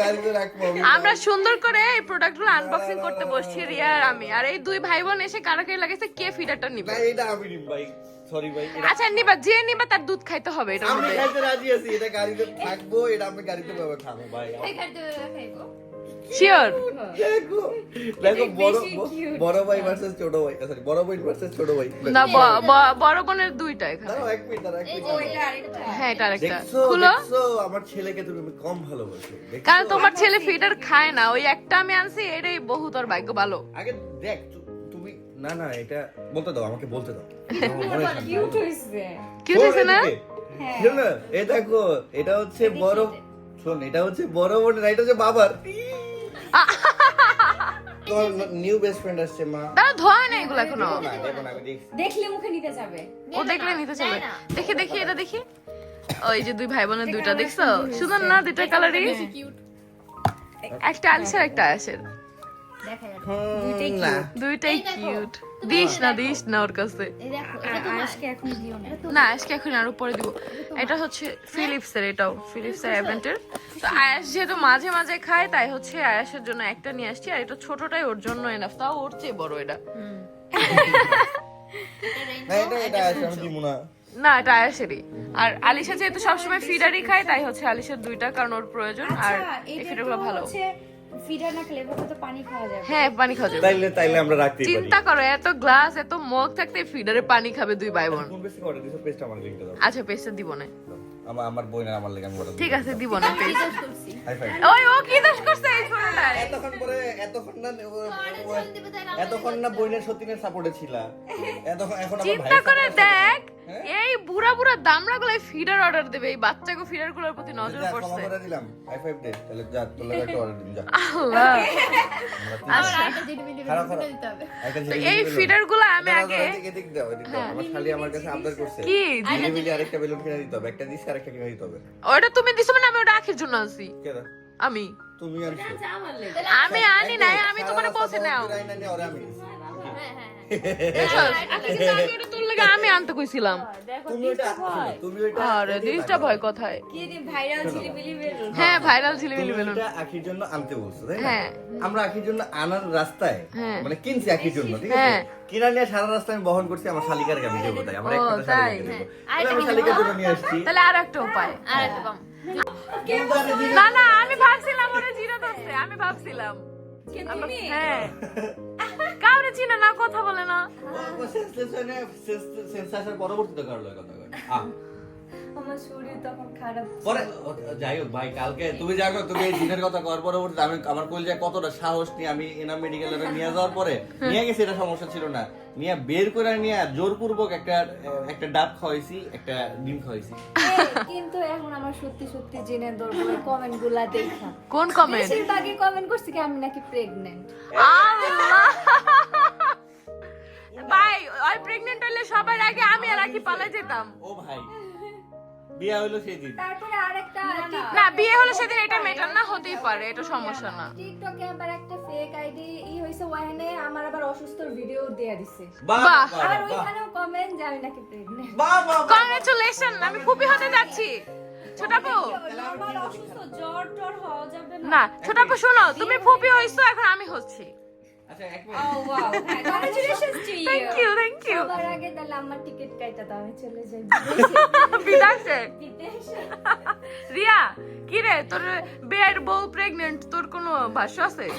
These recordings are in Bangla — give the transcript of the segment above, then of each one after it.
গাড়িতে। আমরা সুন্দর করে এই প্রোডাক্টগুলো আনবক্সিং করতে বসছি রিয়া আর আমি। আর এই দুই ভাই বোন এসে কারাকারি লাগাইছে কে ফিডারটা নিবে? এটা আমি নিব ভাই। সরি ভাই আচ্ছা নিবা যে নিবা তার দুধ খাইতে হবে এটা আমি খাইতে রাজি আছি এটা গাড়িতে থাকব এটা আমি গাড়িতে খাব ভাই। শিওর দেখো বড় বড় ভাই ভার্সেস ছোট ভাই সরি বড় ভাই ভার্সেস ছোট ভাই। না বড় বোনের দুইটা এখানে। এক মিনিট দাঁড়াও, এক মিনিট হ্যাঁ এটা আরেকটা। খুলো। দেখছ আমার ছেলেকে তুমি কম ভালোবাসো। কারণ তোমার ছেলে ফিডার খায় না ওই একটা আমি আনছি এটাই বহু তোর ভাগ্য ভালো। আগে দেখ তুমি না না এটা বলতে দাও আমাকে বলতে দাও। কি হয়েছে। না? এই দেখো এটা হচ্ছে বড় শোন এটা হচ্ছে বড় বোনের এটা হচ্ছে বাবার। নিউ বেস্ট ফ্রেন্ড আসছে মা। তারা ধোয়া না এগুলো এখনও। দেখলে মুখে নিতে যাবে। ও দেখলে নিতে চলে দেখি দেখি এটা দেখি। ওই যে দুই ভাই বোনের দুইটা দেখছ? সুন্দর না দুইটা কালারই একটা আলিসের একটা দুইটাই কিউট দিস না দিস না ওর কাছে। আজকে এখন দিও না। আজকে এখন আরও পরে দিব। এটা হচ্ছে ফিলিপস এর এটাও ফিলিপস এর অ্যাভেন্টের তো আয়াস যেহেতু মাঝে মাঝে খায় তাই হচ্ছে আয়াসের জন্য একটা নিয়ে আসছি আর এটা ছোটটাই ওর জন্য এনাফ তাও ওর চেয়ে বড় এটা। না এটা আয়াসেরই। আর আলিশা যেহেতু সবসময় ফিডারই খায় তাই হচ্ছে আলিশার দুইটা কারণ ওর প্রয়োজন আর আচ্ছা এই ফিডারগুলো ভালো। হচ্ছে ফিডার না খেলে তো পানি খাওয়া যাবে। হ্যাঁ পানি খাওয়া যাবে। তাইলে তাইলে আমরা রাখতেই পারি। চিন্তা করো এত গ্লাস এত মগ থাকতে ফিডারে পানি খাবে দুই ভাই বোন। কোন বেশি অর্ডার দিছো পেস্ট আমার লিংকটা দাও। আচ্ছা পেস্টে দিব না। আমার আমার বোন আর আমার লেগে আমি ঠিক আছে দিব না পেস্ট ওই ও কি দোষ করছে এই ছোটটায় এতক্ষণ পরে এতক্ষণ না এতক্ষণ বইনের সতীনের সাপোর্টে ছিলা। এতক্ষণ এখন চিন্তা করে দেখ? এই বুড়া বুড়া দামড়া গুলো ফিডার অর্ডার দেবে এই বাচ্চাকে ফিডারগুলোর প্রতি নজর পড়ছে। দিলাম। হাই ফাইভ দে তাহলে যা তোর লাগে একটা অর্ডার দিন যা। আল্লাহ। একটা তো এই। ফিডারগুলো আমি আগে এদিক- দাও, এদিক দাও। আমার শালি আমার কাছে আবদার করছে। কি? আরেকটা বেলুন কিনে দিতে হবে। একটা আরেকটা কিনে দিতে হবে। ওটা তুমি দিছো মানে আমি ওটা আখির জন্য আনছি। কেন আমি। তুমি আনছো। আমি আনি নাই আমি তোমার বলছি নাও। সারা রাস্তা আমি দিছি। আচ্ছা, কিন্তু আমি ওটা তোর লাগে আমি আনতে কইছিলাম। আরে ভয় কথায়? হ্যাঁ ভাইরাল ঝিলিমিলি বেলুন আখির জন্য আনতে বলছো তাই না? হ্যাঁ। আমরা আখির জন্য আনার রাস্তায় হ্যাঁ। মানে কিনছি আখির জন্য ঠিক আছে? হ্যাঁ। কিনা নিয়ে সারা রাস্তা আমি বহন করছি আমার শালিকার আমি দেবো তাই আমার একটা শালিকা দেবো। আমি শালিকার জন্য নিয়ে আসছি। তাহলে আর একটা উপায় আরে দিদি- না না আমি ভাবছিলাম ওরা জিরাত আছে আমি ভাবছিলাম। হ্যাঁ। কাউরে চিনে না কথা বলে না। সেন্সেশন পরবর্তীতে কারও কথা আহ। আমার শরীর তখন খারাপ পরে যাই হোক ভাই কালকে তুমি জানো তুমি এই দিনের কথা করার পরবর্তীতে আমি আমার কলজায় কতটা সাহস নিয়ে আমি এনাম মেডিকেল নিয়ে যাওয়ার পরে নিয়ে গেছি এটা সমস্যা ছিল না। নিয়ে বের করে নিয়ে জোরপূর্বক একটা একটা ডাব খাওয়াইছি একটা ডিম খাওয়াইছি। কিন্তু এখন আমার সত্যি সত্যি জেনে ধরবো কমেন্টগুলা দেখা। কোন কমেন্ট বেশিরভাগই কমেন্ট করছি কি আমি নাকি প্রেগনেন্ট আল্লাহ! ভাই ওই প্রেগনেন্ট হইলে সবার আগে আমি আর আকি পালাই যেতাম। ও ভাই বিয়া হইল সেই দিন তারপরে আরেকটা না বিয়ে হলো সেদিন এটা মেটার না হতেই পারে এটা সমস্যা না। টিকটকে আবার একটা ফেক আইডি ই হইছে আমার আবার অসুস্থ ভিডিও দেয়া দিছে। বাহ আর ওইখানেও কমেন্ট যে আমি নাকি প্রেগনেন্ট বাহ, বাহ। কংগ্রেচুলেশন আমি খুবই হতে যাচ্ছি। ছোট আপু অসুস্থ জ্বর টর হওয়া যাবে না। না ছোট শোনো তুমি ফুপি হইছো এখন আমি হচ্ছি। আচ্ছা এক ও wow congratulations to you thank you thank you সবার আগে তাহলে আমার টিকিট কাইটা দাও আমি চলে যাই। বিদাসে বিদেশে। রিয়া কি রে তোর বিয়ের বউ প্রেগনেন্ট তোর কোনো ভাষ্য আছে?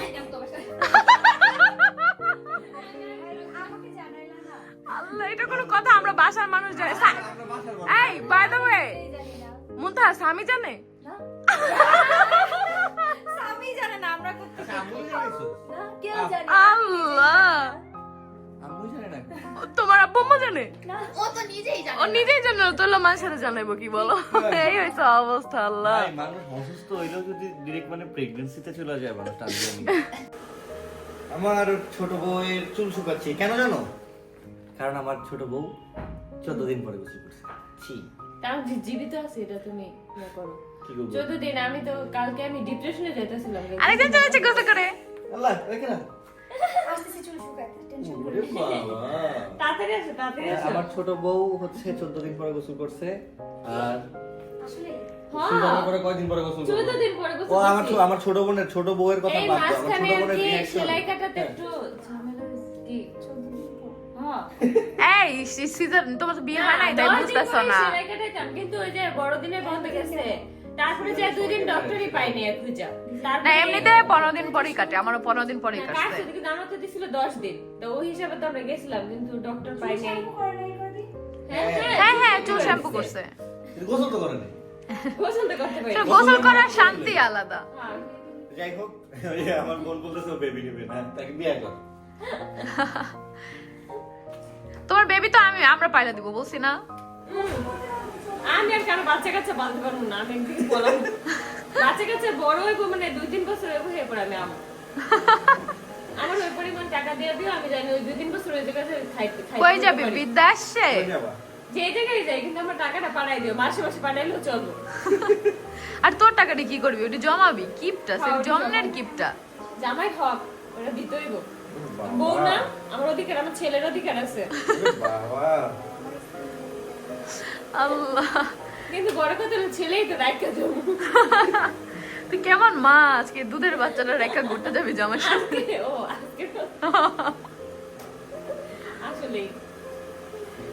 আমাকে জানাইলা না। আল্লাহ এটা কোনো কথা আমরা বাসার মানুষ জানে। সা- এই বাই দ্য ওয়ে মুনতাহা স্বামী জানে? স্বামী জানে না আমরা করতে আম্মু জানিস না কেউ জানে না। আল্লাহ আম্মু জানে না তোমার আব্বু আম্মু জানে? ও তো নিজেই জানে ও নিজেই জানে না, তোর মার সাথে জানাইবো কি বলো? এই হয়েছে অবস্থা আল্লাহ। ভাই মানুষ অসুস্থ হইলেও যদি ডিরেক্ট মানে প্রেগন্যান্সিতে চলে যায় দিয়ে আমার ছোট বউয়ের চুল শুকাচ্ছি কেন জানো? কারণ আমার ছোট বউ চোদ্দ দিন পরে গোসল করছে। ছি। কারণ যে- জীবিত আছে এটা তুমি ইয়ে করো। কি করব? চোদ্দ দিন আমি তো কালকে আমি ডিপ্রেশনে যেতেছিলাম আরেকজন চলেছে গোসল করে। আল্লাহ রেখে না আমার ছোট বউ হচ্ছে চোদ্দ দিন পরে গোসল করছে আর আমার ছোট বোনের ছোট বউয়ের কথা এই আমার ছোট বোনের সেলাই কাটাতে একটু ঝামেলা কি? চোদ্দ দিন পর? হ্যাঁ। এই সিজন তোমার বিয়ে হয় নাই তাই দশ দিন বুঝতেছো পরে না। কিন্তু ওই যে বড়দিনে বন্ধ গেছে। তারপরে যে দুই দিন ডক্টরই পাইনি এক খুঁজা না এমনিতে পনেরো দিন পরেই কাটে আমারও পনেরো দিন পরেই কাটছে। কিন্তু আমার তো দিছিল দশ দিন। তো ওই হিসাবে তো আমরা গেছিলাম কিন্তু ডক্টর পাইনি। হ্যাঁ হ্যাঁ হ্যাঁ চুল শ্যাম্পু করছে। গোসল তো করে নাই। গোসল তো করতে পারি গোসল করার শান্তি আলাদা। হ্যাঁ। যাই হোক আমার বোন বলতেছে বেবি নেবে। না তাকে বিয়ে কর। তোমার বেবি তো আমি আমরা পাইলা দিব বলছি না? আমি আর কারও বাচ্চা কাচ্চা বাঁধতে পারব না আমি একদিন বললাম বাচ্চা কাচ্চা বড় হইব মানে দুই তিন বছর হইব হয়ে পড়ে আমি আম আমার ওই পরিমাণ টাকা দিয়ে দিও আমি জানি ওই দুই তিন বছর ওই জায়গাতে কই যাবি? যে জায়গায় যাই কিন্তু আমার টাকাটা পাঠাই দিও মাসে মাসে পাঠাইলেও চলবো। আর তোর টাকাটা কি করবি? ওটা জমাবি? কিপটা? সে ওটা জন্মের কিপটা। জামাই হক ওরা দিতেই গো বউ না আমার অধিকার আমার ছেলের অধিকার আছে। বাবা। আল্লাহ। কিন্তু বড় কথা ছেলেই তো দেবো। তুই কেমন মা? আজকে দুধের বাচ্চাটা রেখা ঘুরতে যাবি জামার সাথে ও আজকে। তো আসলেই।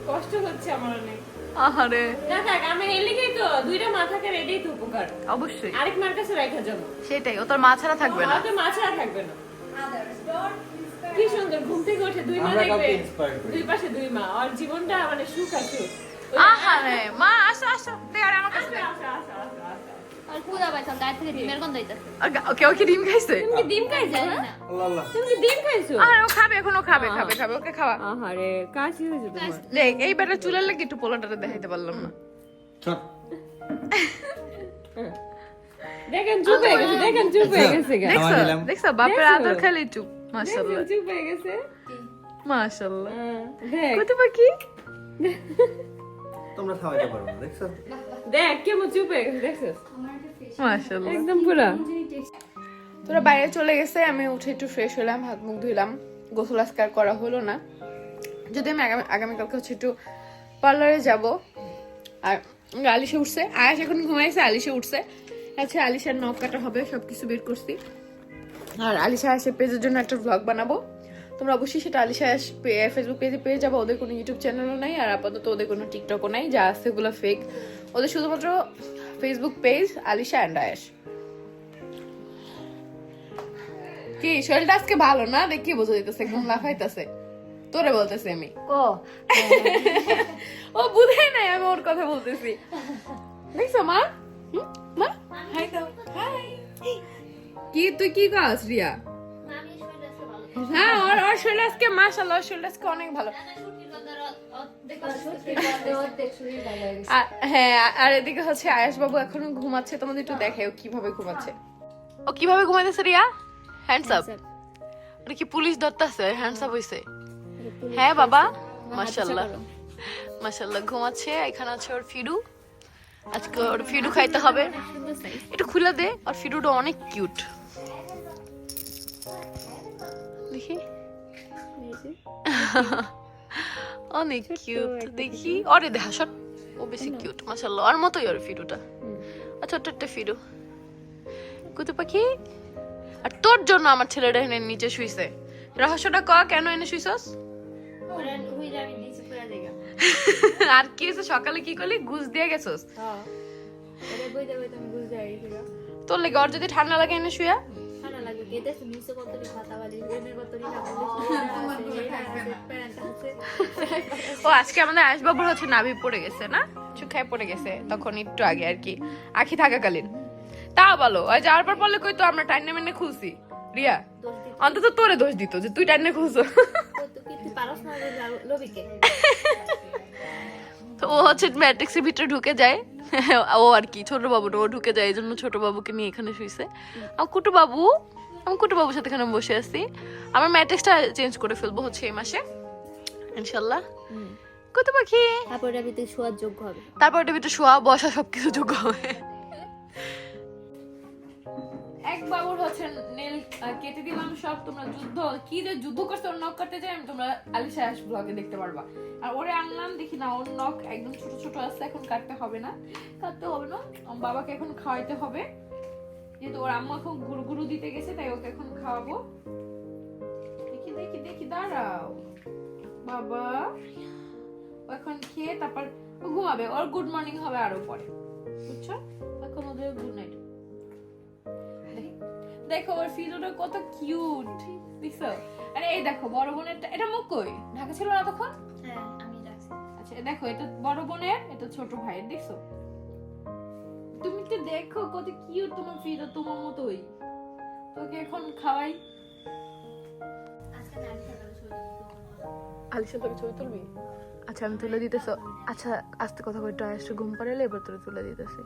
কষ্ট হচ্ছে আমার অনেক। আহারে। না থাক আমি এর লিগেই তো দুইটা মা থাকার এটাই তো উপকার। অবশ্যই। আরেক মার কাছে রাখা যাব। সেটাই ও তোর মা ছাড়া থাকবে না। হয়তো মা ছাড়া থাকবে না। কি সুন্দর ঘুম থেকে উঠে দুই মা দেখবে। দুই পাশে দুই মা। আর জীবনটা মানে সুখ ওই- আহারে মা আসো আসো দে আর আমার কাছে থেকে ডিমের গন্ধ হইতাছে। কেউ কি ডিম খাইছে? তুমি ডিম খাইছো? হ্যাঁ? আল্লাহ। আল্লাহ তুমি কি ডিম খাইছো? আর ও খাবে এখনও খাবে খাবে খাবে ওকে খাওয়া। আহারে কাশি হয়েছে তোমার। দেখ এই বেটা চুলের লাগে একটু দেখাইতে পারলাম না। দেখেন চুপ হয়ে গেছে দেখেন চুপ হয়ে গেছে দেখছ? দেখছ? বাপের আদর খালি চুপ মাশাআল্লাহ। চুপ হয়ে গেছে। মাশাআল্লাহ। হ্যাঁ, দেখ। কত পাখি? তোমরা খাওয়াইতে পারো না দেখছ? দেখ কেমন চুপ হয়ে গেছে দেখছ মাশাআল্লাহ। একদম পুরা। তোরা বাইরে চলে গেছে আমি উঠে একটু ফ্রেশ হলাম হাত মুখ ধুইলাম। গোসল আজকে করা হলো না। যদি আমি আগামী আগামীকালকে হচ্ছে একটু পার্লারে যাব। আর আলিশে উঠছে। আয়াস এখন ঘুমাইছে আলিশে উঠছে। আচ্ছা আলিশার নখ কাটা হবে সব কিছু বের করছি। আর আলিশা আয়াসের পেজের জন্য একটা ব্লগ বানাবো। তোমরা অবশ্যই সেটা আলিশা ফেসবুক পেজে পেয়ে যাব। ওদের কোনো ইউটিউব চ্যানেলও নাই আর আপাতত ওদের কোনো টিকটকও নাই যা আছে ওগুলো ফেক ওদের শুধুমাত্র ফেসবুক পেজ আলিশা অ্যান্ড আয়াস। কি শরীরটা আজকে ভালো না? দেখি বোঝা যেতেছে একদম লাফাইতেছে। তোরে বলতেছি আমি। ও। ও বুঝে নাই আমি ওর কথা বলতেছি। দেখছ মা? হুম? মা? হাই দাও হাই কি তুই কি কাজ রিয়া? হ্যাঁ ওর ওর শরীর আজকে মাশাআল্লাহ ওর শরীর আজকে অনেক ভালো। হ্যাঁ আর এদিকে হচ্ছে আয়াস বাবু এখনও ঘুমাচ্ছে তোমাদের একটু দেখে ও কীভাবে ঘুমাচ্ছে। ও কীভাবে ঘুমাইতেছে রিয়া? হ্যান্ডস আপ ওটা কি পুলিশ ধরতেছে? হ্যান্ডস আপ হইছে। হ্যাঁ বাবা? মাশাআল্লাহ। মাশাআল্লাহ ঘুমাচ্ছে। এখানে আছে ওর ফিডু। আজকে ওর ফিডু খাইতে হবে। একটু খুলে দে আর ফিডুটা অনেক কিউট। দেখি। অনেক কিউট দেখি। অরে দেখা সব ও বেশি কিউট ওর মতোই ওর ফিডুটা। আচ্ছা ছোট্ট একটা ফিডু। কুতু পাখি। আর তোর জন্য আমার ছেলেটা এনে নিচে শুইছে। রহস্যটা ক কেন এনে শুইছস? আর কি হয়েছে? সকালে কি করলি? ঘুষ দিয়ে গেছস? তোর লেগে ওর যদি ঠান্ডা লাগে এনে শুয়া? ও আজকে আমাদের আশবাবুর হচ্ছে নাভি পড়ে গেছে না? চুখায় পড়ে গেছে তখন একটু আগে আর কি। আখি থাকাকালীন। তা বলো ওই যাওয়ার পর বলে কই তো আমরা টাইনে মেনে খুলছি। রিয়া অন্তত তোরে দোষ দিত যে তুই টাইনে খুলছো। তো ও হচ্ছে ম্যাট্রিক্সের ভিতরে ঢুকে যায়। ও আর কি ছোট বাবুটা ও ঢুকে যায় এই জন্য ছোট বাবুকে নিয়ে এখানে শুইছে। আমার কুটু বাবু আমি কুটু বাবুর সাথে এখানে বসে আছি। আমার ম্যাট্রিক্সটা চেঞ্জ করে ফেলব হচ্ছে এই মাসে। ইনশাল্লাহ। কত পাখি। তারপরে তুই শোয়ার যোগ্য হবে। তারপর ওটা ভিতরে শোয়া বসা সবকিছু যোগ্য হবে। এক বাবুর হচ্ছে নেল কেটে দিলাম সব। তোমরা যুদ্ধ কি যে যুদ্ধ করছে ওর নখ কাটতে যাই আমি তোমরা আলিশা আস ব্লগে দেখতে পারবা। আর ওরে আনলাম দেখি না ওর নখ একদম ছোট ছোট আছে এখন কাটতে হবে না। কাটতে হবে না। বাবাকে এখন খাওয়াইতে হবে। যেহেতু ওর আম্মু এখন গুরু দিতে গেছে তাই ওকে এখন খাওয়াবো। দেখি দেখি দেখি দাঁড়াও। বাবা ও এখন খেয়ে তারপর ও ঘুমাবে ওর গুড মর্নিং হবে আরও পরে। বুঝছ? এখন ওদের গুড নাইট দেখো ওর ফিজোটা কত কিউট দেখছ? আরে এই দেখো বড় বোনের এটা মুখ কই? ঢাকা ছিল না তখন? হ্যাঁ আমি রাখছি। আচ্ছা দেখো এটা বড় বোনের এটা ছোট ভাইয়ের দেখছ? তুমি তো দেখো কত কিউট তোমার ফিজো তোমার মতোই। তোকে এখন খাওয়াই। তোকে ছবি তুলবি। আচ্ছা আমি তুলে দিতেছ। আচ্ছা আস্তে কথা কইটা আসছে ঘুম পাড়ালে এবার তোরে তুলে দিতেছি।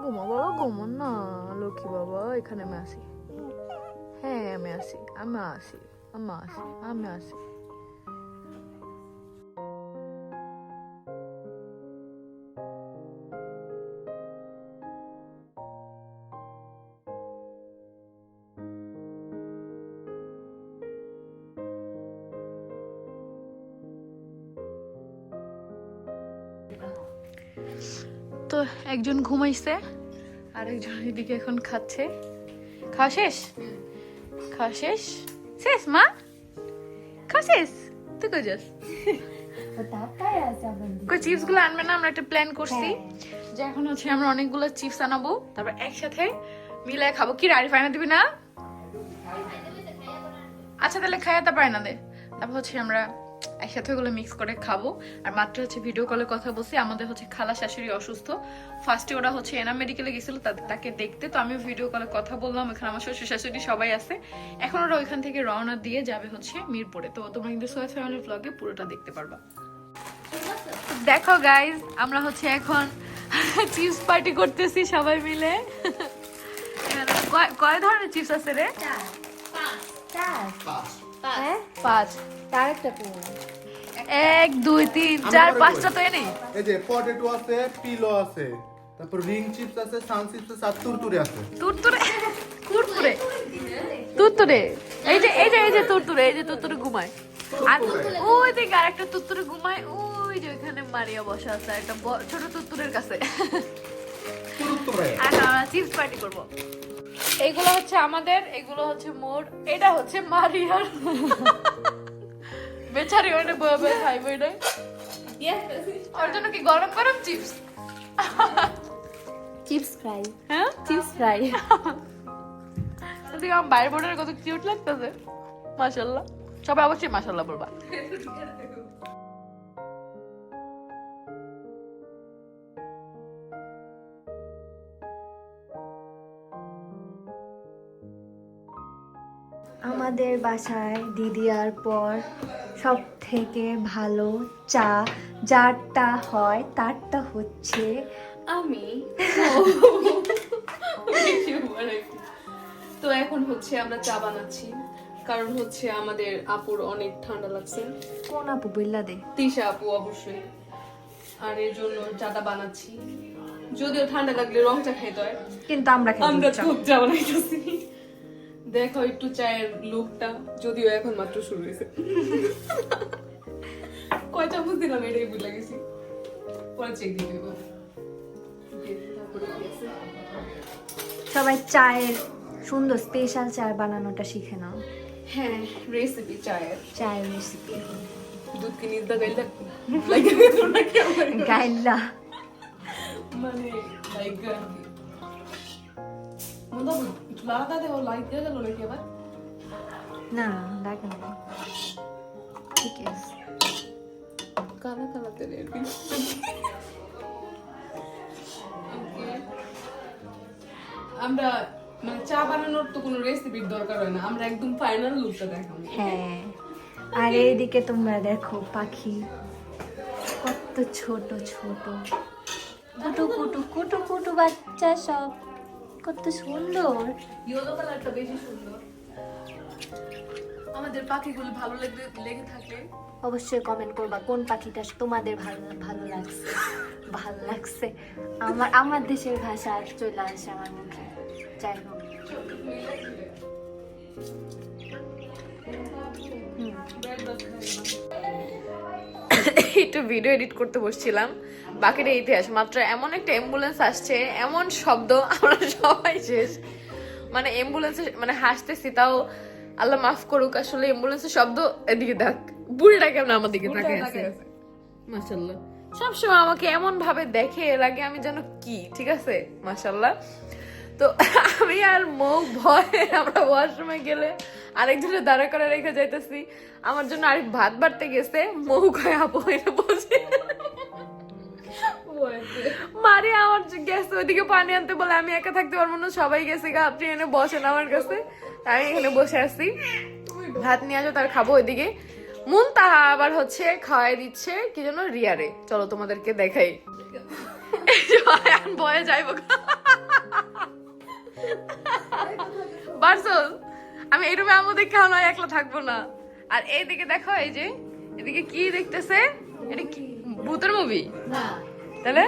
ঘুমো বাবা ঘুমো না লক্ষ্মী বাবা এখানে আমি আসি হ্যাঁ আমি আসি আমি আসি আমি আসি আমি আসি তো একজন ঘুমাইছে আর একজন এদিকে এখন খাচ্ছে। খাওয়া শেষ? খাওয়া শেষ? শেষ মা? খাওয়া শেষ? তুই কই যাস? কই চিপসগুলো আনবে না? আমরা একটা প্ল্যান করছি। যে এখন হচ্ছে আমরা অনেকগুলো চিপস আনাবো তারপর একসাথে মিলায় খাব। কি রাড়ি ফাইনা দিবি না? আচ্ছা তাহলে খাইয়া তারপর না দে। তারপর হচ্ছে আমরা একসাথে ওগুলো মিক্স করে খাব। আর মাত্র হচ্ছে ভিডিও কলে কথা বলছি আমাদের হচ্ছে খালা শাশুড়ি অসুস্থ। ফার্স্টে ওরা হচ্ছে এনা মেডিকেলে গেছিল তাদের তাকে দেখতে। তো আমি ভিডিও কলে কথা বললাম এখানে আমার শ্বশুর শাশুড়ি সবাই আছে। এখন ওরা ওইখান থেকে রওনা দিয়ে যাবে হচ্ছে মিরপুরে। তো তোমরা কিন্তু সোয়া ফ্যামিলি ব্লগে পুরোটা দেখতে পারবা। দেখো গাইজ আমরা হচ্ছে এখন চিপস পার্টি করতেছি সবাই মিলে। কয়- কয় ধরনের চিপস আছে রে? চার। চার পাঁচ। হ্যাঁ? পাঁচ। তার একটা কোন এক দুই তিন চার পাঁচটা তো এনেই। এই যে পটেটো আছে পিলো আছে তারপর রিং চিপস আছে সান চিপস আছে আর তুরতুরে আছে। তুরতুরে? কুরকুরে? তুরতুরে? এই যে এই যে এই যে তুরতুরে এই যে তুরতুরে ঘুমায়। আর ওই দিকে আরেকটা তুরতুরে ঘুমায় ওই যে ওইখানে মারিয়া বসা আছে একটা ছোট তুরতুরের কাছে। তুরতুরে। আর আমরা চিপস পার্টি করব। এগুলো হচ্ছে আমাদের এগুলো হচ্ছে মোর এটা হচ্ছে মারিয়ার। বেচারি ওটা বয়ে বয়ে খাইবে এটা ওর জন্য কি গরম গরম চিপস? Chips fry. হ্যাঁ? Chips fry. তুই আমার বাইরের বোর্ডের কত কিউট লাগতেছে। মাশাল্লাহ সবাই অবশ্যই মাশাল্লাহ বলবা আমাদের বাসায় দিদি আর পর সব থেকে ভালো চা যারটা হয় তারটা হচ্ছে আমি। তো এখন হচ্ছে আমরা চা বানাচ্ছি। কারণ হচ্ছে আমাদের আপুর অনেক ঠান্ডা লাগছে। কোন আপু বললা দে। তিশা আপু অবশ্যই। আর এর জন্য চাটা বানাচ্ছি। যদিও ঠান্ডা লাগলে রং চা খাইতে হয়। কিন্তু আমরা আমরা। খুব চা বানাইতেছি। দেখো একটু চায়ের লুকটা যদিও এখন মাত্র শুরু হয়েছে। কয় চামচ দিলাম এটাই বুঝে গেছি। পরে চেক দিয়ে? সবাই চায়ের সুন্দর স্পেশাল চা বানানোটা শিখে নাও। হ্যাঁ রেসিপি চায়ের। চায়ের রেসিপি দুধ কে নিজ দা গাইলা গাইলা মানে লাইক মন্দা দিয়ে গেল নাকি আবার? না লাগে না ঠিক আছে। কালা কালা. আমরা মানে চা বানানোর তো কোনো রেসিপির দরকার হয় না আমরা একদম ফাইনাল লুকটা দেখাবো হ্যাঁ। আর এইদিকে তোমরা দেখো পাখি। কত ছোট ছোট। কুটু কুটু কুটু কুটু বাচ্চা সব। কত সুন্দর। ইয়েলো কালারটা বেশি সুন্দর। আমাদের পাখিগুলো ভালো লেগে লেগে থাকলে অবশ্যই কমেন্ট করবা কোন পাখিটা তোমাদের ভালো ভালো লাগছে? ভালো লাগছে। আমার আমার দেশের ভাষা আর চলে আসে আমার মুখে। যাই হোক। একটু ভিডিও এডিট করতে বসছিলাম। বাকিটা ইতিহাস। মাত্র এমন একটা অ্যাম্বুলেন্স আসছে এমন শব্দ আমরা সবাই শেষ। মানে অ্যাম্বুলেন্সে মানে হাসতেছি তাও আল্লাহ মাফ করুক আসলে অ্যাম্বুলেন্সের শব্দ এদিকে দেখ বুড়িটা কেমন আমার দিকে তাকায় আছে? মাশাল্লাহ সবসময় আমাকে এমন ভাবে দেখে লাগে আমি যেন কি ঠিক আছে? মাশাল্লাহ তো আমি আর মৌ ভয়ে, আমরা ওয়াশরুমে গেলে আরেকজনের দাঁড়া করে রেখে যাইতেছি। আমার জন্য আরেক ভাত বাড়তে গেছে মৌ কয়ে আপু এনে বসে মারি, আমার গেছে, ওইদিকে পানি আনতে বলে আমি একা থাকতে পারব না, সবাই গেছে গা, আপনি এনে বসেন আমার কাছে। আমি এখানে বসে আছি। ভাত নিয়ে আসো তার খাব ওইদিকে। মুন তাহা আবার হচ্ছে খাওয়াই দিচ্ছে, কি যেন রিয়ারে। চলো তোমাদেরকে দেখাই। এই যে এখন ভয়ে যাইব বারসল আমি এই রুমে আমও দেখে নয় একলা থাকব না। আর এইদিকে দেখো এই যে এদিকে কি দেখতেছে? এটা কি ভূতের মুভি তাহলে?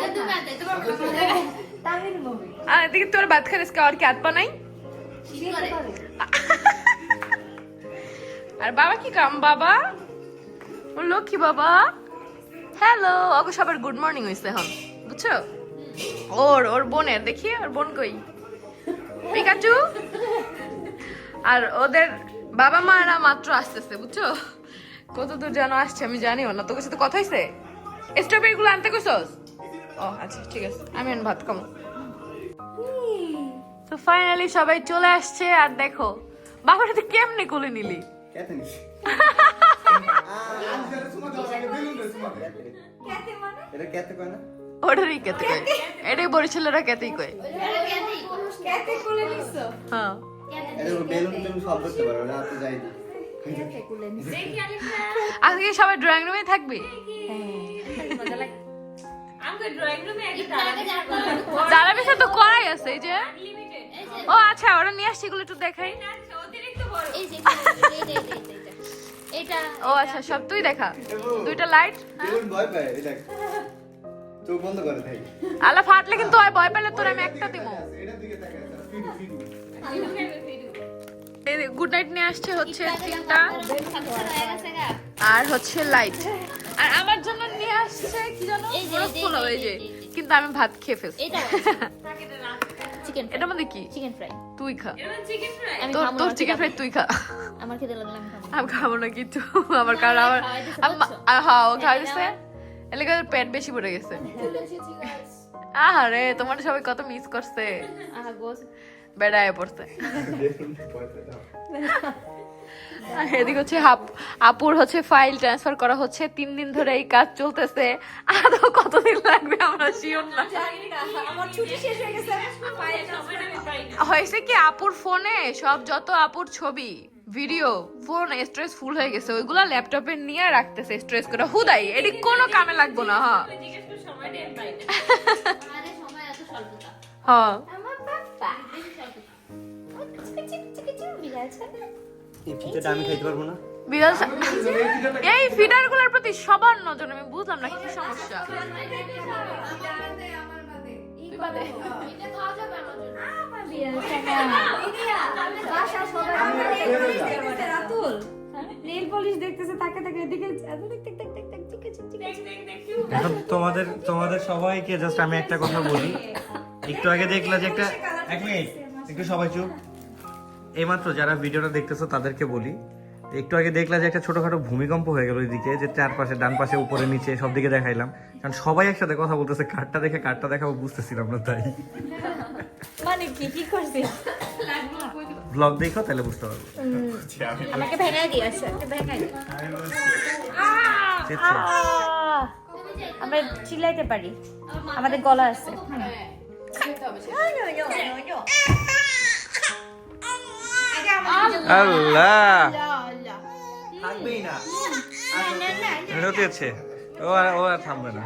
আর এদিকে তোর ভাত খানিস আর কি হাত নাই আর বাবা কি কাম বাবা? ওর লক্ষ্মী বাবা। হ্যালো ওকে সবার গুড মর্নিং হইছে এখন বুঝছ? ওর ওর বোনের দেখি ওর বোন কই? পিকাচু আর ওদের বাবা মারা মাত্র আসতেছে বুঝছ কত দূর যেন আসছে আমি জানিও না তোকে সাথে কথা হয়েছে স্ট্রবেরি গুলো আনতে কইছস ও আচ্ছা ঠিক আছে আমি ভাত খাব তো ফাইনালি সবাই চলে আসছে আর দেখো বাবাটা তুই কেমনে কোলে নিলি এটা কেতে কয় না ওটারই কেতে কয়। এটাই বরিশালেরা কেতেই কয়। ক্যাতে হ্যাঁ। আজকে সবাই ড্রয়িং রুমে থাকবে? যারা বিষয় তো করাই আছে, এই যে। ও আচ্ছা ওরা নিয়ে আসছে, এগুলো একটু দেখাই। ও আচ্ছা সব তুই দেখা। দুইটা লাইট চোখ বন্ধ করে থাকি আলা ফাটলে কিন্তু আর ভয় পেলে তোর আমি একটা দিব। এটার দিকে তাকায় ফিডু ফিডু গুড নাইট নিয়ে আসছে হচ্ছে তিনটা। আর হচ্ছে লাইট আর আমার জন্য নিয়ে আসছে কি জানো? যে, এই যে, কিন্তু আমি ভাত খেয়ে ফেলছি। চিকেন এটার মধ্যে কি? চিকেন ফ্রাই তুই খা। এরকম চিকেন ফ্রাই আমি তোর তোর চিকেন ফ্রাই তুই খা। আমার খেতে লাগলে আমি খাব। না কিছু আমার কারণ আমার হ্যাঁ ও এটা খাইছে আমার- এলাকা পেট বেশি পড়ে গেছে। আরে তোমার সবাই কত মিস করছে। বেড়ায় পড়ছে। আর এদিকে হচ্ছে আপুর হচ্ছে ফাইল ট্রান্সফার করা হচ্ছে। তিন দিন ধরে এই কাজ চলতেছে। আদৌ কতদিন লাগবে আমরা শিওর না। হয়েছে কি আপুর ফোনে সব যত আপুর ছবি। ভিডিও ফোন স্ট্রেস ফুল হয়ে গেছে। ওইগুলা ল্যাপটপে নিয়ে রাখতেছে স্ট্রেস করে। হুদাই এটি কোনো কামে লাগবো না হ্যাঁ। হ্যাঁ। এই ফিডারগুলোর প্রতি সবার নজর আমি বুঝলাম না কি সমস্যা? নেল পলিশ দেখতেছে তাকে তাকে এদিকে এখন তোমাদের তোমাদের সবাইকে জাস্ট আমি একটা কথা বলি। একটু আগে দেখলা যে একটা এক মিনিট, একটু সবাই চুপ। এইমাত্র যারা ভিডিওটা দেখতেছো তাদেরকে বলি, একটু আগে দেখলা যে একটা ছোটখাটো ভূমিকম্প হয়ে গেল ওইদিকে যে চারপাশে, ডান পাশে, উপরে, নিচে, সব দিকে দেখাইলাম। কারণ সবাই একসাথে কথা বলতেছে, কার্ডটা দেখে কার্ডটা দেখাবো, বুঝতেছিলাম না তাই। মানে কি কি করছিস? ব্লগ দেখো তাহলে বুঝতে পারব। আমাকে ভেঙে দিয়েছে ভেঙে আমরা চিল্লাইতে পারি। আমাদের গলা আছে। আল্লাহ! ও আর থামবে না।